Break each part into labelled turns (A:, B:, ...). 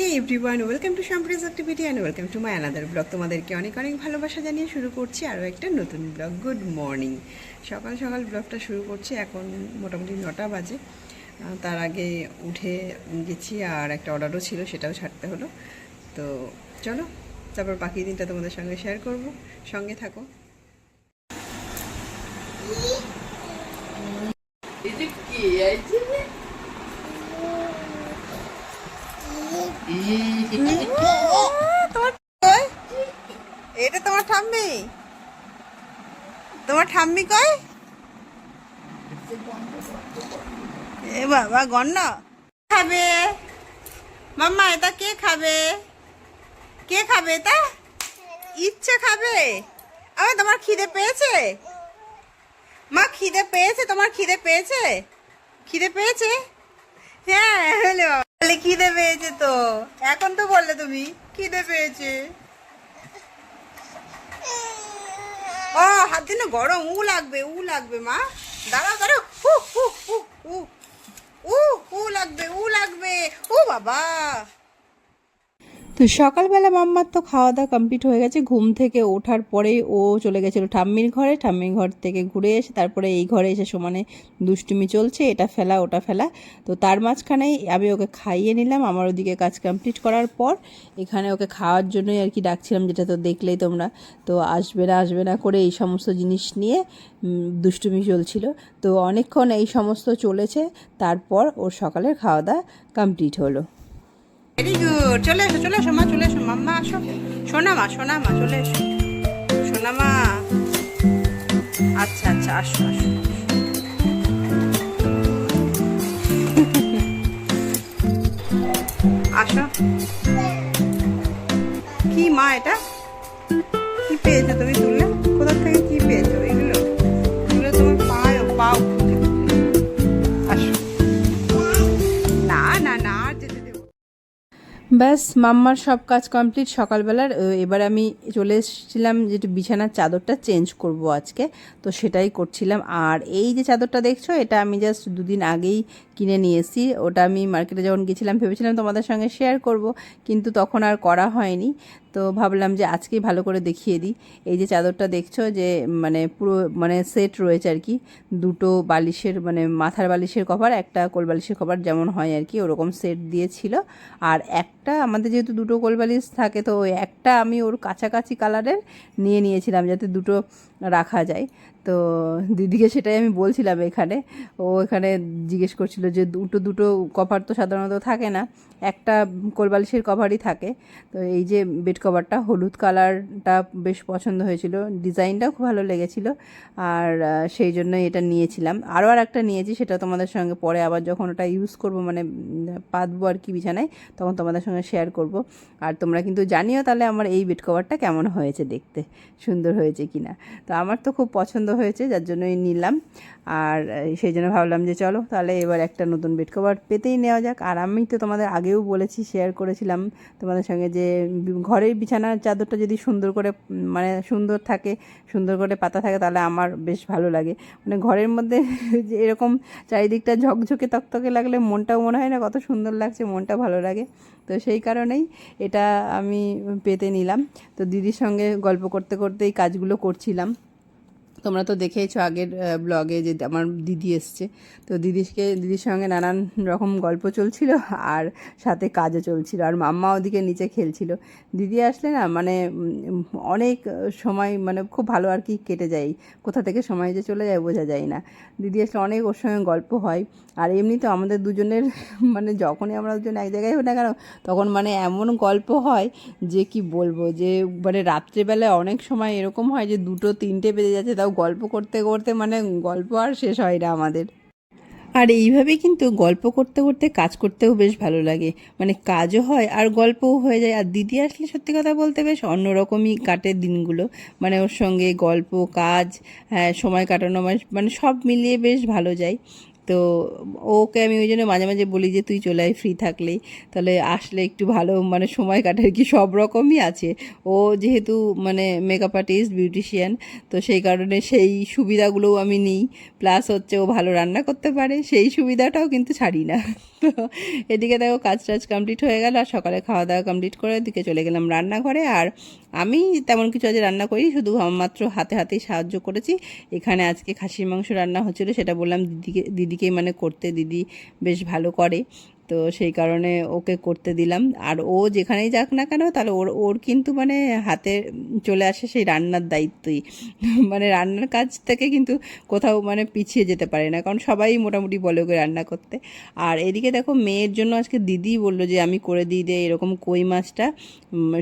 A: Hey everyone welcome to শাম্প্রিজ activity and welcome to my another blog তোমাদেরকে অনেক অনেক ভালোবাসা জানিয়ে শুরু করছি আরও একটা নতুন ব্লগ গুড মর্নিং সকাল সকাল ব্লগটা শুরু করছি, এখন মোটামুটি নটা বাজে। তার আগে উঠে গেছি আর একটা অর্ডারও ছিল, সেটাও ছাড়তে হলো। তো চলো, তারপর বাকি দিনটা তোমাদের সঙ্গে শেয়ার করব। সঙ্গে থাকো।
B: এটা
A: তোমার ঠাম্মি? তোমার ঠাম্মি এ বাবা খাবে? মাম্মা, এটা কে খাবে? কে খাবে ইচ্ছে খাবে। আবার তোমার খিদে পেয়েছে? মা, খিদে পেয়েছে? তোমার খিদে পেয়েছে? খিদে পেয়েছে? হ্যাঁ হলে। কি খিদে পেয়েছে তো। এখন তো বললে তুমি, খিদে পেয়েছে। ও, হাত দিন গরম, উ লাগবে উ লাগবে, মা। দাঁড়াও দাঁড়াও, হু হু হু উ উ লাগবে উ লাগবে। ও বাবা।
C: তো সকালবেলা মাম্মার তো খাওয়া দাওয়া কমপ্লিট হয়ে গেছে। ঘুম থেকে ওঠার পরেই ও চলে গেছিল ঠাম্মির ঘরে। ঠাম্মির ঘর থেকে ঘুরে এসে তারপরে এই ঘরে এসে সমানে দুষ্টুমি চলছে, এটা ফেলা, ওটা ফেলা। তো তার মাঝখানেই আমি ওকে খাইয়ে নিলাম। আমার ওদিকে কাজ কমপ্লিট করার পর এখানে ওকে খাওয়ার জন্যই আর কি ডাকছিলাম, যেটা তো দেখলেই তোমরা। তো আসবে না আসবে না করে এই সমস্ত জিনিস নিয়ে দুষ্টুমি চলছিল। তো অনেকক্ষণ এই সমস্ত চলেছে। তারপর ওর সকালের খাওয়া দাওয়া কমপ্লিট হলো।
A: ভেরি গুড চলে এসো চলে এসো মা, চলে এসো। মাম্মা, আসো। সোনা মা সোনা মা, চলে এসো। সোনা মা। আচ্ছা আচ্ছা আসো আসো। আসো। কি মা এটা? কি পেয়েছ তুমি তুললে
C: ব্যাস, মাম্মার সব কাজ কমপ্লিট সকালবেলার এবার আমি চলে এসেছিলাম যে বিছানার চাদরটা চেঞ্জ করব আজকে। তো সেটাই করছিলাম। আর এই যে চাদরটা দেখছ, এটা আমি জাস্ট দুদিন আগেই কিনে নিয়ে এসেছি ওটা আমি মার্কেটে যখন গেছিলাম, ভেবেছিলাম তোমাদের সঙ্গে শেয়ার করব, কিন্তু তখন আর করা হয়নি। তো ভাবলাম যে আজকেই ভালো করে দেখিয়ে দিই। এই যে চাদরটা দেখছ যে মানে পুরো মানে সেট রয়েছে আর কি। দুটো বালিশের মানে মাথার বালিশের কভার, একটা কোল বালিশের কভার যেমন হয় আর কি, ওরকম সেট দিয়েছিল। আর একটা, আমাদের যেহেতু দুটো কোল বালিশ থাকে, তো একটা আমি ওর কাছাকাছি কালারের নিয়ে নিয়েছিলাম যাতে দুটো রাখা যায়। তো দিদিকে সেটাই আমি বলছিলাম এখানে। ও এখানে জিজ্ঞেস করছিল যে দুটো দুটো কভার তো সাধারণত থাকে না, একটা কোলবালিশের কভারই থাকে। তো এই যে বেড কভারটা হলুদ কালারটা বেশ পছন্দ হয়েছিল ডিজাইনটাও খুব ভালো লেগেছিল। আর সেই জন্য এটা নিয়েছিলাম। আরও আর একটা নিয়েছি, সেটা তোমাদের সঙ্গে পরে আবার যখন ওটা ইউজ করব মানে পাতবো আর কি বিছানায়, তখন তোমাদের সঙ্গে শেয়ার করব। আর তোমরা কিন্তু জানিও তাহলে আমার এই বেড কভারটা কেমন হয়েছে দেখতে, সুন্দর হয়েছে কিনা। তো আমার তো খুব পছন্দ হয়েছে, যার জন্যই নিলাম। আর সেই জন্য ভাবলাম যে চলো, তাহলে এবার একটা নতুন বেড কভার পেতেই নেওয়া যাক। আর আমি তো তোমাদের আগেও বলেছি শেয়ার করেছিলাম তোমাদের সঙ্গে যে ঘরের বিছানার চাদরটা যদি সুন্দর করে মানে সুন্দর থাকে, সুন্দর করে পাতা থাকে, তাহলে আমার বেশ ভালো লাগে। মানে ঘরের মধ্যে যে এরকম চারিদিকটা ঝকঝকে তকতকে লাগলে মনটাও মনে হয় না কত সুন্দর লাগছে, মনটা ভালো লাগে। তো সেই কারণেই এটা আমি পেতে নিলাম। তো দিদির সঙ্গে গল্প করতে করতে এই কাজগুলো করছিলাম। তোমরা তো দেখেইছো আগের ব্লগে যে আমার দিদি এসছে। তো দিদিকে, দিদির সঙ্গে নানান রকম গল্প চলছিল আর সাথে কাজও চলছিল। আর মাম্মা ওদিকে নিচে খেলছিল। দিদি আসলে না মানে অনেক সময় মানে খুব ভালো আর কি কেটে যায়। কোথা থেকে সময় যে চলে যায় বোঝা যায় না। দিদি আসলে অনেক ওর সঙ্গে গল্প হয়। আর এমনি তো আমাদের দুজনের মানে যখনই আমরা দুজন এক জায়গায় হই না কেন, তখন মানে এমন গল্প হয় যে কি বলব? যে মানে রাত্রেবেলায় অনেক সময় এরকম হয় যে দুটো, তিনটে বেজে যাচ্ছে, তাও গল্প করতে করতে মানে গল্প আর শেষ হয় না আমাদের। আর এইভাবে কিন্তু গল্প করতে করতে কাজ করতেও বেশ ভালো লাগে। মানে কাজও হয় আর গল্পও হয়ে যায়। আর দিদি আসলে সত্যি কথা বলতে বেশ অন্যরকমই কাটে দিনগুলো। মানে ওর সঙ্গে গল্প, কাজ হ্যাঁ সময় কাটানো মানে সব মিলিয়ে বেশ ভালো যায়। তো ওকে আমি ওই জন্য মাঝে মাঝে বলি যে, তুই চলে আয় ফ্রি থাকলেই। তাহলে আসলে একটু ভালো মানে সময় কাটে আর কি সব রকমই আছে। ও যেহেতু মানে মেকআপ আর্টিস্ট বিউটিশিয়ান তো সেই কারণে সেই সুবিধাগুলোও আমি নিই। প্লাস হচ্ছে ও ভালো রান্না করতে পারে, সেই সুবিধাটাও কিন্তু ছাড়ি না। তো এদিকে দেখো কাজ টাজ কমপ্লিট হয়ে গেল, আর সকালে খাওয়া দাওয়া কমপ্লিট করে এদিকে চলে গেলাম রান্নাঘরে। আর আমি তেমন কিছু আজ রান্না করি শুধু মাত্র হাতে হাতেই সাহায্য করেছি। এখানে আজকে খাসির মাংস রান্না হচ্ছিল, সেটা বললাম দিদিকে দিদিকেই মানে করতে। দিদি বেশ ভালো করে। তো সেই কারণে ওকে করতে দিলাম। আর ও যেখানেই যাক না কেন, তাহলে ওর ওর কিন্তু মানে হাতে চলে আসে সেই রান্নার দায়িত্বই। মানে রান্নার কাজ থেকে কিন্তু কোথাও মানে পিছিয়ে যেতে পারে না, কারণ সবাই মোটামুটি বলে ওকে রান্না করতে। আর এদিকে দেখো, মেয়ের জন্য আজকে দিদি বলল যে, আমি করে দিই দে এরকম কই মাছটা।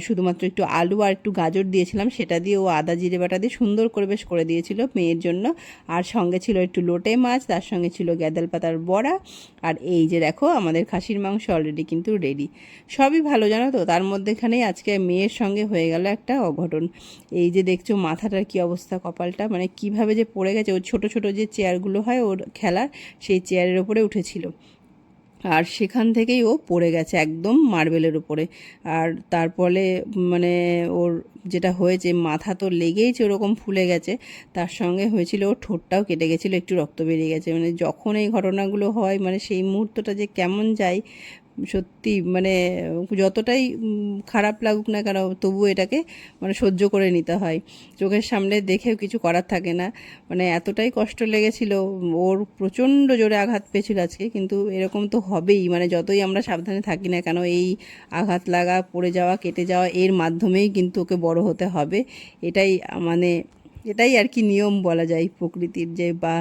C: শুধুমাত্র একটু আলু আর একটু গাজর দিয়েছিলাম, সেটা দিয়ে ও আদা, জিরে বাটা দিয়ে সুন্দর করে বেশ করে দিয়েছিল মেয়ের জন্য। আর সঙ্গে ছিল একটু লোটে মাছ, তার সঙ্গে ছিল গ্যাদাল পাতার বড়া। আর এই যে দেখো, আমাদের খাসির মাংস অলরেডি কিন্তু রেডি সবই ভালো, জানো তো? তার মধ্যেখানেই আজকে মেয়ের সঙ্গে হয়ে গেল একটা অঘটন। এই যে দেখছ মাথাটার কি অবস্থা, কপালটা মানে কীভাবে যে পড়ে গেছে? ওর ছোট ছোট যে চেয়ারগুলো হয় ওর খেলার, সেই চেয়ারের ওপরে উঠেছিল। আর সেখান থেকেই ও পড়ে গেছে একদম মার্বেলের উপরে। আর তারপরে মানে ওর যেটা হয়েছে, মাথা তো লেগেইছে ওরকম ফুলে গেছে, তার সঙ্গে হয়েছিল ওর ঠোঁটটাও কেটে গেছিল, একটু রক্ত বেরিয়ে গেছে। মানে যখন এই ঘটনাগুলো হয় মানে সেই মুহূর্তটা যে কেমন যায় সত্যি মানে যতটাই খারাপ লাগুক না কেন তবু এটাকে মানে সহ্য করে নিতে হয়। চোখের সামনে দেখেও কিছু করার থাকে না। মানে এতটাই কষ্ট লেগেছিল, ওর প্রচণ্ড জোরে আঘাত পেয়েছিল আজকে, কিন্তু এরকম তো হবেই। মানে যতই আমরা সাবধানে থাকি না কেন, এই আঘাত লাগা, পড়ে যাওয়া, কেটে যাওয়া, এর মাধ্যমেই কিন্তু ওকে বড় হতে হবে। এটাই মানে এটাই আর কি নিয়ম বলা যায় প্রকৃতির যে বা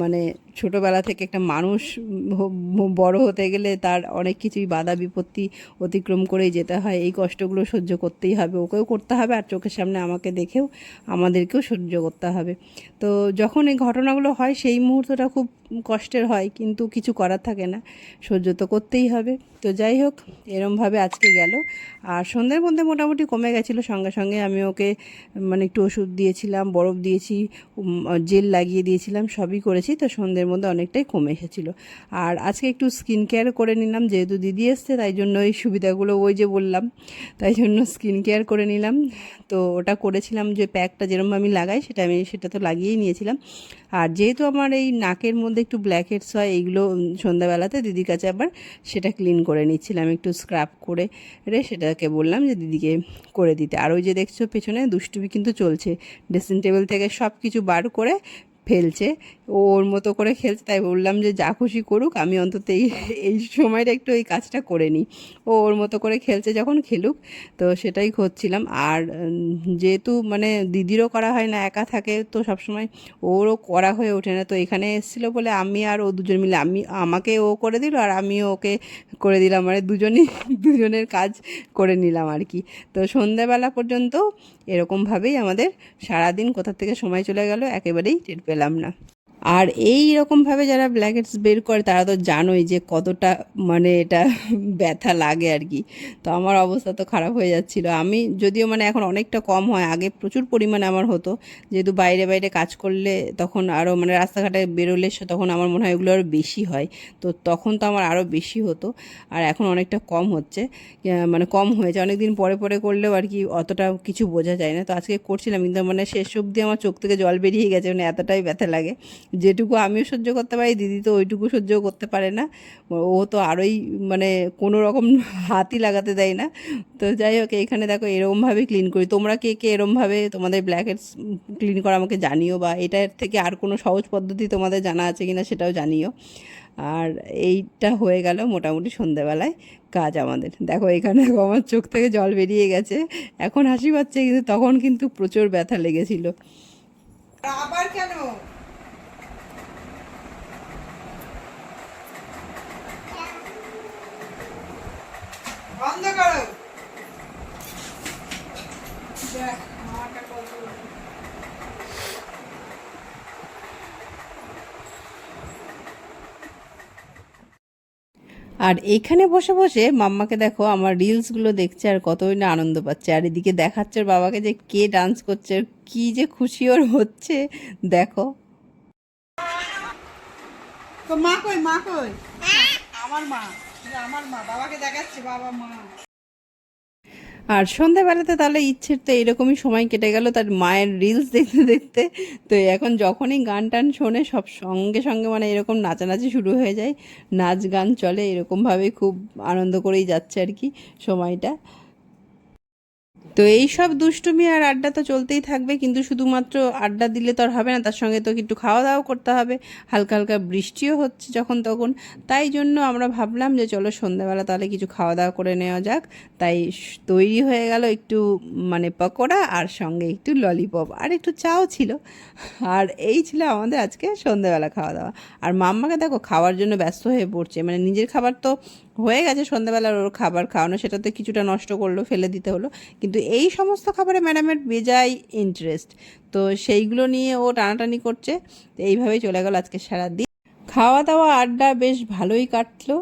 C: মানে ছোটোবেলা থেকে একটা মানুষ বড় হতে গেলে তার অনেক কিছুই বাধা বিপত্তি অতিক্রম করেই যেতে হয়। এই কষ্টগুলো সহ্য করতেই হবে। ওকেও করতে হবে আর চোখের সামনে আমাকে দেখেও আমাদেরকেও সহ্য করতে হবে। তো যখন এই ঘটনাগুলো হয় সেই মুহূর্তটা খুব কষ্টের হয়, কিন্তু কিছু করার থাকে না। সহ্য তো করতেই হবে। তো যাই হোক, এরমভাবে আজকে গেল। আর সন্ধ্যের মধ্যে মোটামুটি কমে গেছিল, সঙ্গে সঙ্গে আমি ওকে মানে একটু ওষুধ দিয়েছিলাম, বরফ দিয়েছি জেল লাগিয়ে দিয়েছিলাম, সবই করেছি। তো সন্ধ্যের মধ্যে অনেকটাই কমে এসেছিল। আর আজকে একটু স্কিন কেয়ার করে নিলাম, যেহেতু দিদি এসছে, তাই জন্য এই সুবিধাগুলো ওই যে বললাম, তাই জন্য স্কিন কেয়ার করে নিলাম। তো ওটা করেছিলাম যে প্যাকটা যেরকম আমি লাগাই, সেটা আমি, সেটা তো লাগিয়েই নিয়েছিলাম। আর যেহেতু আমার এই নাকের মধ্যে একটু ব্ল্যাক হেডস হয়, এইগুলো সন্ধ্যাবেলাতে দিদির কাছে আবার সেটা ক্লিন করে নিচ্ছিলাম, একটু স্ক্রাব করে রে সেটাকে বললাম যে দিদিকে করে দিতে। আর ওই যে দেখছ পেছনে দুষ্টুমি কিন্তু চলছে। ড্রেসিং টেবিল থেকে সব কিছু বার করে ফেলছে ও ওর মতো করে খেলছে, তাই বললাম যে যা খুশি করুক, আমি অন্তত এই এই সময়টা একটু এই কাজটা করে নিই। ও ওর মতো করে খেলছে যখন খেলুক, তো সেটাই করছিলাম। আর যেহেতু মানে দিদিরও করা হয় না, একা থাকে, তো সবসময় ওরও করা হয়ে ওঠে না। তো এখানে এসেছিল বলে আমি আর ও দুজন মিলে, আমি, আমাকে ও করে দিল আর আমিও ওকে করে দিলাম। মানে দুজনই, দুজনের কাজ করে নিলাম আর কি। তো সন্ধ্যাবেলা পর্যন্ত এরকমভাবেই আমাদের সারাদিন কোথা থেকে সময় চলে গেল, একেবারেই টের পেলাম না। আর এই রকমভাবে যারা ব্ল্যাকেটস বের করে, তারা তো জানোই যে কতটা মানে এটা ব্যথা লাগে আর কি। তো আমার অবস্থা তো খারাপ হয়ে যাচ্ছিল। আমি যদিও মানে এখন অনেকটা কম হয়, আগে প্রচুর পরিমাণে আমার হতো। যেহেতু বাইরে বাইরে কাজ করলে তখন আরও মানে রাস্তাঘাটে বেরোলে তখন আমার মনে হয় এগুলো আরও বেশি হয়। তো তখন তো আমার আরও বেশি হতো আর এখন অনেকটা কম হচ্ছে। মানে কম হয়েছে। অনেক দিন পরে পরে করলেও আর কি অতটা কিছু বোঝা যায় না। তো আজকে করছিলাম, কিন্তু মানে শেষ অবধি আমার চোখ থেকে জল বেরিয়ে গেছে। মানে এতটাই ব্যথা লাগে যেটুকু আমিও সহ্য করতে পারি, দিদি তো ওইটুকু সহ্য করতে পারে না। ও তো আরোই মানে কোনো রকম হাতই লাগাতে দেয় না। তো যাই হোক এখানে দেখো এরকমভাবে ক্লিন করি। তোমরা কে কে এরমভাবে তোমাদের ব্ল্যাকেটস ক্লিন করা আমাকে জানিও বা এটার থেকে আর কোনো সহজ পদ্ধতি তোমাদের জানা আছে কিনা সেটাও জানিও। আর এইটা হয়ে গেল মোটামুটি সন্ধেবেলায় কাজ আমাদের। দেখো এখানে আমার চোখ থেকে জল বেরিয়ে গেছে। এখন হাসি পাচ্ছে কিন্তু তখন কিন্তু প্রচুর ব্যথা লেগেছিল।
A: আবার কেন? বন্ধ করো দেখ,
C: আর এখানে বসে বসে মাম্মাকে দেখো আমার রিলসগুলো দেখছে আর কতই না আনন্দ পাচ্ছে। আর এদিকে দেখাচ্ছে ওর বাবাকে যে কে ডান্স করছে কি যে খুশি ওর হচ্ছে। দেখো।
A: মা কই মা কই? আমার মা। আমার বাবা
C: আর সন্ধেবেলাতে তাহলে ইচ্ছের তো এরকমই সময় কেটে গেল তার মায়ের রিলস দেখতে দেখতে। তো এখন যখনই গান টান শোনে, সব সঙ্গে সঙ্গে মানে এরকম নাচানাচি শুরু হয়ে যায়। নাচ গান চলে, এরকমভাবে খুব আনন্দ করেই যাচ্ছে আর কি সময়টা। তো এই সব দুষ্টুমি আর আড্ডা তো চলতেই থাকবে, কিন্তু শুধুমাত্র আড্ডা দিলে তো আর হবে না, তার সঙ্গে তো একটু খাওয়া দাওয়া করতে হবে, হালকা হালকা বৃষ্টিও হচ্ছে যখন তখন। তাই জন্য আমরা ভাবলাম যে চলো সন্ধ্যাবেলা তাহলে কিছু খাওয়া দাওয়া করে নেওয়া যাক। তাই তৈরি হয়ে গেল একটু মানে পকোড়া আর সঙ্গে একটু ললিপপ, আর একটু চাও ছিল। আর এই ছিল আমাদের আজকে সন্ধ্যাবেলা খাওয়া দাওয়া আর মাম্মাকে দেখো খাওয়ার জন্য ব্যস্ত হয়ে পড়ছে মানে নিজের খাবার তো হয়ে গেছে সন্ধ্যাবেলার ওর খাবার খাওয়ানো সেটাতে কিছুটা নষ্ট করল, ফেলে দিতে হলো। কিন্তু এই সমস্ত খাবারে ম্যাডামের বেজায় ইন্টারেস্ট তো সেইগুলো নিয়ে ও টানাটানি করছে, তো এইভাবেই চলে গেল আজকে সারাদিন। খাওয়া দাওয়া আড্ডা বেশ ভালোই কাটলো।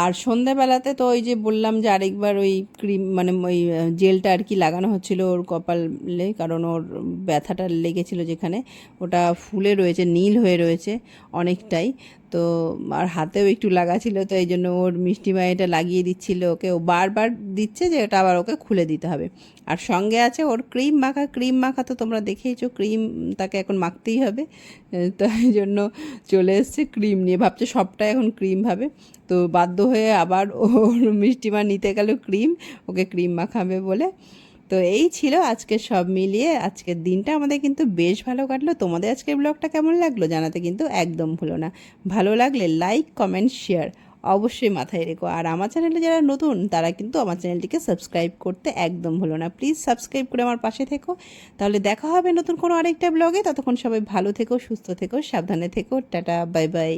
C: আর সন্ধ্যাবেলাতে তো ওই যে বললাম যে আরেকবার ওই ক্রিম মানে ওই জেলটা আর কি লাগানো হচ্ছিল ওর কপালে, কারণ ওর ব্যথাটা লেগেছিল যেখানে। ওটা ফুলে রয়েছে, নীল হয়ে রয়েছে অনেকটাই। তো আর হাতেও একটু লাগা ছিল তো এই জন্য ওর মিষ্টি মা এটা লাগিয়ে দিচ্ছিল ওকে। ও বারবার দিচ্ছে যে এটা আবার ওকে খুলে দিতে হবে। আর সঙ্গে আছে ওর ক্রিম মাখা। ক্রিম মাখা তো তোমরা দেখেইছো ক্রিম তাকে এখন মাখতেই হবে। এ, তাই জন্য চলে এসছে ক্রিম নিয়ে। ভাবছে সবটা এখন ক্রিম ভাবে। তো বাধ্য হয়ে আবার ওর মিষ্টিমা নিতে গেল ক্রিম ওকে ক্রিম মাখাবে বলে। তো এই ছিল আজকে সব মিলিয়ে। আজকের দিনটা আমাদের কিন্তু বেশ ভালো কাটলো। তোমাদের আজকের ব্লগটা কেমন লাগল জানাতে কিন্তু একদম ভুলো না। ভালো লাগলে লাইক, কমেন্ট, শেয়ার অবশ্যই মাথায় রেখো। আর আমার চ্যানেলে যারা নতুন, তারা কিন্তু আমার চ্যানেলটিকে সাবস্ক্রাইব করতে একদম ভুলো না। প্লিজ সাবস্ক্রাইব করে আমার পাশে থেকো। তাহলে দেখা হবে নতুন কোনো আরেকটা ব্লগে। ততক্ষণ সবাই ভালো থেকো, সুস্থ থেকো, সাবধানে থেকো। Tata, bye bye.